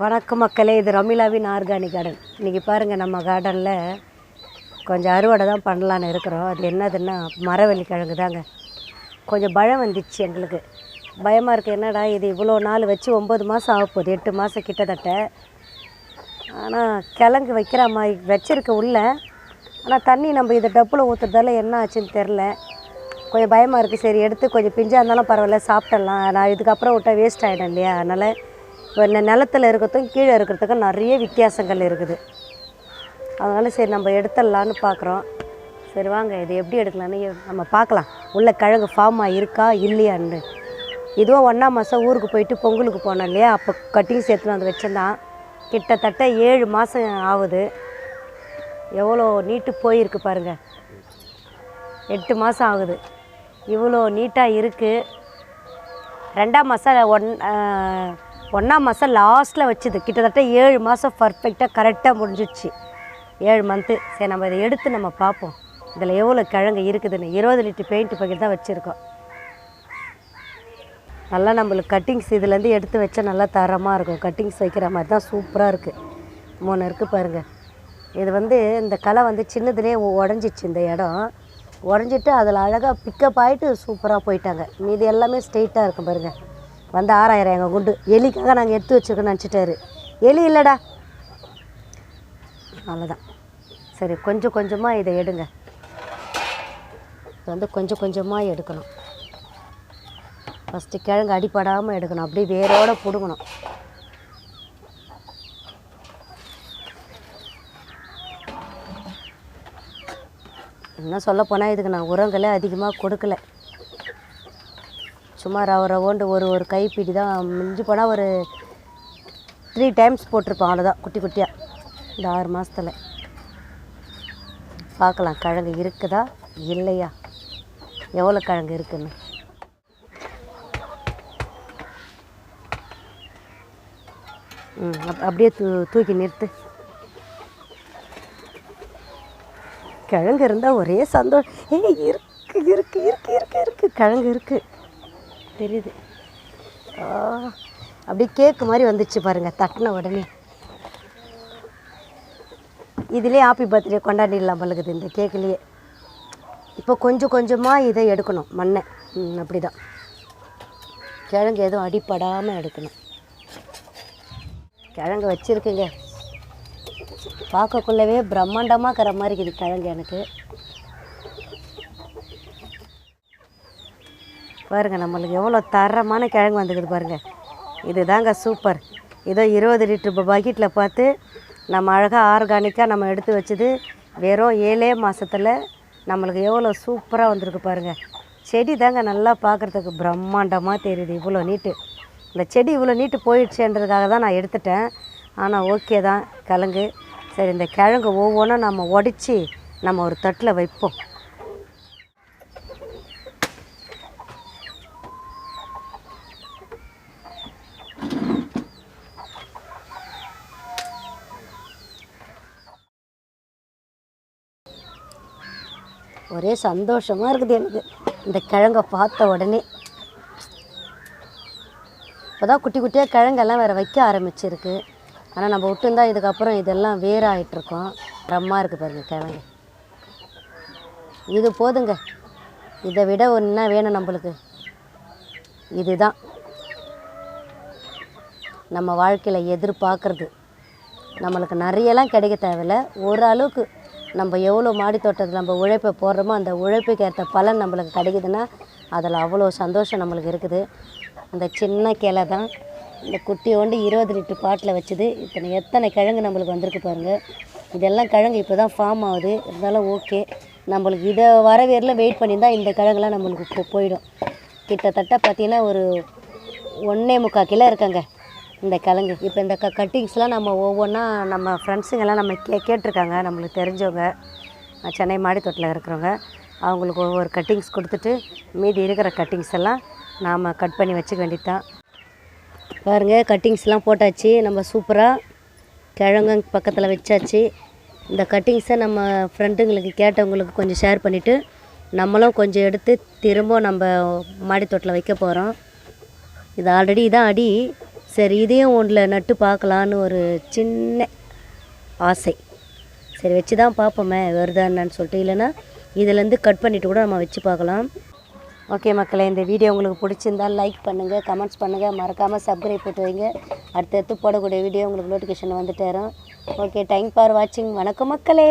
வணக்கம் மக்களே இது ரமிலாவின் ஆர்கானிக் கார்டன் இன்றைக்கி பாருங்கள் நம்ம கார்டனில் கொஞ்சம் அறுவடை தான் பண்ணலான்னு இருக்கிறோம். அது என்னதுன்னா மரவள்ளி கிழங்கு தாங்க. கொஞ்சம் பயம் வந்துச்சு எங்களுக்கு. பயமாக இருக்குது என்னடா இது இவ்வளோ நாள் வச்சு ஒம்பது மாதம் ஆக போகுது எட்டு மாதம் கிட்டத்தட்ட. ஆனால் கிழங்கு வைக்கிற மாதிரி வச்சிருக்க உள்ள. ஆனால் தண்ணி நம்ம இதை டப்பில் ஊற்றுறதால என்ன ஆச்சுன்னு தெரில கொஞ்சம் பயமாக இருக்குது சரி எடுத்து கொஞ்சம் பிஞ்சாக இருந்தாலும் பரவாயில்ல சாப்பிடலாம் நான் இதுக்கப்புறம் விட்டால் வேஸ்ட் ஆகிடும் இல்லையா? அதனால் இப்போ இந்த நிலத்தில் இருக்கிறதுக்கும் கீழே இருக்கிறதுக்கும் நிறைய வித்தியாசங்கள் இருக்குது. அதனால் சரி நம்ம எடுத்துடலான்னு பார்க்குறோம். சரி வாங்க இது எப்படி எடுக்கலான்னு நம்ம பார்க்கலாம். உள்ளே கிழங்கு ஃபார்மாக இருக்கா இல்லையான்னு. இதுவும் ஒன்றாம் மாதம் ஊருக்கு போயிட்டு பொங்கலுக்கு போனோம் இல்லையா? அப்போ கட்டிங் சேர்த்துன்னு வந்து வச்சிருந்தான். கிட்டத்தட்ட ஏழு மாதம் ஆகுது. எவ்வளோ நீட்டு போயிருக்கு பாருங்கள் எட்டு மாதம் ஆகுது. இவ்வளோ நீட்டாக இருக்குது ரெண்டாம் மாதம் ஒன் ஒன்றாம் மாதம் லாஸ்ட்டில் வச்சுது. கிட்டத்தட்ட ஏழு மாதம் பர்ஃபெக்டாக கரெக்டாக முடிஞ்சிச்சு ஏழு மந்த்து சரி நம்ம இதை எடுத்து நம்ம பார்ப்போம். இதில் எவ்வளோ கிழங்கு இருக்குதுன்னு. இருபது லிட்டர் பெயிண்ட் பக்கெட் தான் வச்சுருக்கோம். நல்லா நம்மளுக்கு கட்டிங்ஸ் இதுலேருந்து எடுத்து வச்சா நல்லா தரமாக இருக்கும். கட்டிங்ஸ் வைக்கிற மாதிரி தான் சூப்பராக இருக்குது மூணு இருக்குது பாருங்கள் இது வந்து இந்த களை வந்து சின்னதுலேயே உடஞ்சிச்சு இந்த இடம். உடஞ்சிட்டு அதில் அழகாக பிக்கப் ஆகிட்டு சூப்பராக போயிட்டாங்க. மீதி எல்லாமே ஸ்ட்ரெயிட்டாக இருக்கும் பாருங்கள் வந்து ஆறாயிரம் எங்கள் குண்டு. எலிக்காக நாங்கள் எடுத்து வச்சுருக்கோன்னு நினச்சிட்டாரு. எலி இல்லைடா. அவ்வளோதான் சரி கொஞ்சம் கொஞ்சமாக இதை எடுங்க. இது வந்து கொஞ்சம் கொஞ்சமாக எடுக்கணும். ஃபஸ்ட்டு கிழங்கு அடிப்படாமல் எடுக்கணும். அப்படியே வேரோடு பிடுங்கணும். என்ன சொல்ல போனால் இதுக்கு நான் உரங்களே அதிகமாக கொடுக்கல. சும்மா ரவ ரவோண்டு ஒரு ஒரு கைப்பிடி தான் மிஞ்சி போனால் ஒரு த்ரீ டைம்ஸ் போட்டிருப்போம் அவ்வளோதான் குட்டி குட்டியாக இந்த ஆறு மாதத்தில் பார்க்கலாம் கிழங்கு இருக்குதா? இல்லையா? எவ்வளோ கிழங்கு இருக்குன்னு. ம் அப் அப்படியே தூ தூக்கி நிறுத்து. கிழங்கு இருந்தால் ஒரே சந்தோஷம். ஏய் இருக்கு இருக்கு இருக்கு இருக்கு இருக்கு. கிழங்கு இருக்குது தெரியுது. அப்படியே கேக்கு மாதிரி வந்துச்சு பாருங்க தட்டின உடனே. இதுலேயே ஹாப்பி பர்த்டே கொண்டாடிடலாம் பழுகுது இந்த கேக்குலேயே. இப்போ கொஞ்சம் கொஞ்சமாக இதை எடுக்கணும் மண்ணை. அப்படி தான் கிழங்கு எதுவும் அடிப்படாமல் எடுக்கணும். கிழங்கு வச்சுருக்குங்க. பார்க்கக்குள்ளவே பிரம்மாண்டமாக இருக்கிற மாதிரி இருக்குது கிழங்கு எனக்கு. பாருங்கள் நம்மளுக்கு எவ்வளோ தரமான கிழங்கு வந்துக்குது பாருங்கள் இதுதாங்க சூப்பர். ஏதோ இருபது லிட்ரு பக்கெட்டில் பார்த்து நம்ம அழகாக ஆர்கானிக்காக நம்ம எடுத்து வச்சது வெறும் ஏழே மாதத்தில் நம்மளுக்கு எவ்வளோ சூப்பராக வந்திருக்கு பாருங்கள் செடி தாங்க நல்லா பார்க்குறதுக்கு பிரம்மாண்டமாக தெரியுது இவ்வளோ நீட்டு. இந்த செடி இவ்வளோ நீட்டு போயிடுச்சுன்றதுக்காக தான் நான் எடுத்துட்டேன். ஆனால் ஓகே தான் கிழங்கு. சரி இந்த கிழங்கு ஒவ்வொன்றும் நம்ம உடச்சி நம்ம ஒரு தட்டில் வைப்போம். ஒரே சந்தோஷமாக இருக்குது எனக்கு. இந்த கிழங்கை பார்த்த உடனே. இப்போ தான் குட்டி குட்டியாக கிழங்கெல்லாம் வேறு வைக்க ஆரம்பிச்சிருக்கு. ஆனால் நம்ம விட்டுருந்தா இதுக்கப்புறம் இதெல்லாம் வேறாகிட்ருக்கோம் ரம்மா இருக்குது பாருங்கள் கிழங்கு. இது போதுங்க. இதை விட ஒன்றா வேணும் நம்மளுக்கு? இதுதான். நம்ம வாழ்க்கையில் எதிர்பார்க்குறது. நம்மளுக்கு நிறையலாம் கிடைக்க தேவையில்ல. ஓரளவுக்கு நம்ம எவ்வளோ மாடி தோட்டத்தில் நம்ம உழைப்பை போடுறோமோ அந்த உழைப்புக்கு ஏற்ற பலன் நம்மளுக்கு கிடைக்குதுன்னா அதில் அவ்வளோ சந்தோஷம் நம்மளுக்கு இருக்குது. அந்த சின்ன கிளை தான். இந்த குட்டியோண்டு இருபது லிட்டர் பாட்டில் வச்சுது. இத்தனை எத்தனை கிழங்கு நம்மளுக்கு வந்திருக்கு பாருங்கள் இதெல்லாம் கிழங்கு இப்போ தான் ஃபார்ம் ஆகுது. இருந்தாலும் ஓகே நம்மளுக்கு இதை வரவேரில் வெயிட் பண்ணியிருந்தால் இந்த கிழங்குலாம் நம்மளுக்கு போ- போயிடும். கிட்டத்தட்ட பார்த்தீங்கன்னா ஒரு ஒன்றே முக்கால் கிலோ இருக்காங்க. இந்த கிழங்கு. இப்போ இந்த க கட்டிங்ஸ்லாம் நம்ம ஒவ்வொன்றா நம்ம ஃப்ரெண்ட்ஸுங்கெல்லாம் நம்ம கே கேட்டிருக்காங்க. நம்மளுக்கு தெரிஞ்சவங்க. சென்னை மாடித்தோட்டில் இருக்கிறவங்க. அவங்களுக்கு ஒவ்வொரு கட்டிங்ஸ் கொடுத்துட்டு மீதி இருக்கிற கட்டிங்ஸ் எல்லாம் நாம் கட் பண்ணி வச்சுக்க வேண்டியது பாருங்கள் கட்டிங்ஸ்லாம் போட்டாச்சு. நம்ம சூப்பராக கிழங்கு பக்கத்தில் வச்சாச்சு. இந்த கட்டிங்ஸை நம்ம ஃப்ரெண்டுங்களுக்கு கேட்டவங்களுக்கு கொஞ்சம் ஷேர் பண்ணிவிட்டு நம்மளும் கொஞ்சம் எடுத்து திரும்ப நம்ம மாடித்தோட்டில் வைக்க போகிறோம் இது ஆல்ரெடி இதான் அடி. சரி இதையும் ஒன்றில் நட்டு பார்க்கலான்னு ஒரு சின்ன ஆசை. சரி வச்சு தான் பார்ப்போமே வருதா என்னன்னு சொல்லிட்டு. இல்லைன்னா இதுலேருந்து கட் பண்ணிவிட்டு கூட நம்ம வச்சு பார்க்கலாம். ஓகே மக்களே இந்த வீடியோ உங்களுக்கு பிடிச்சிருந்தால் லைக் பண்ணுங்கள் கமெண்ட்ஸ் பண்ணுங்கள் மறக்காமல் சப்ஸ்கிரைப் போட்டு வைங்க. அடுத்தடுத்து போடக்கூடிய வீடியோ உங்களுக்கு நோட்டிஃபிகேஷன் வந்துட்டு வரும். ஓகே தேங்க் ஃபார் வாட்சிங் வணக்கம் மக்களே.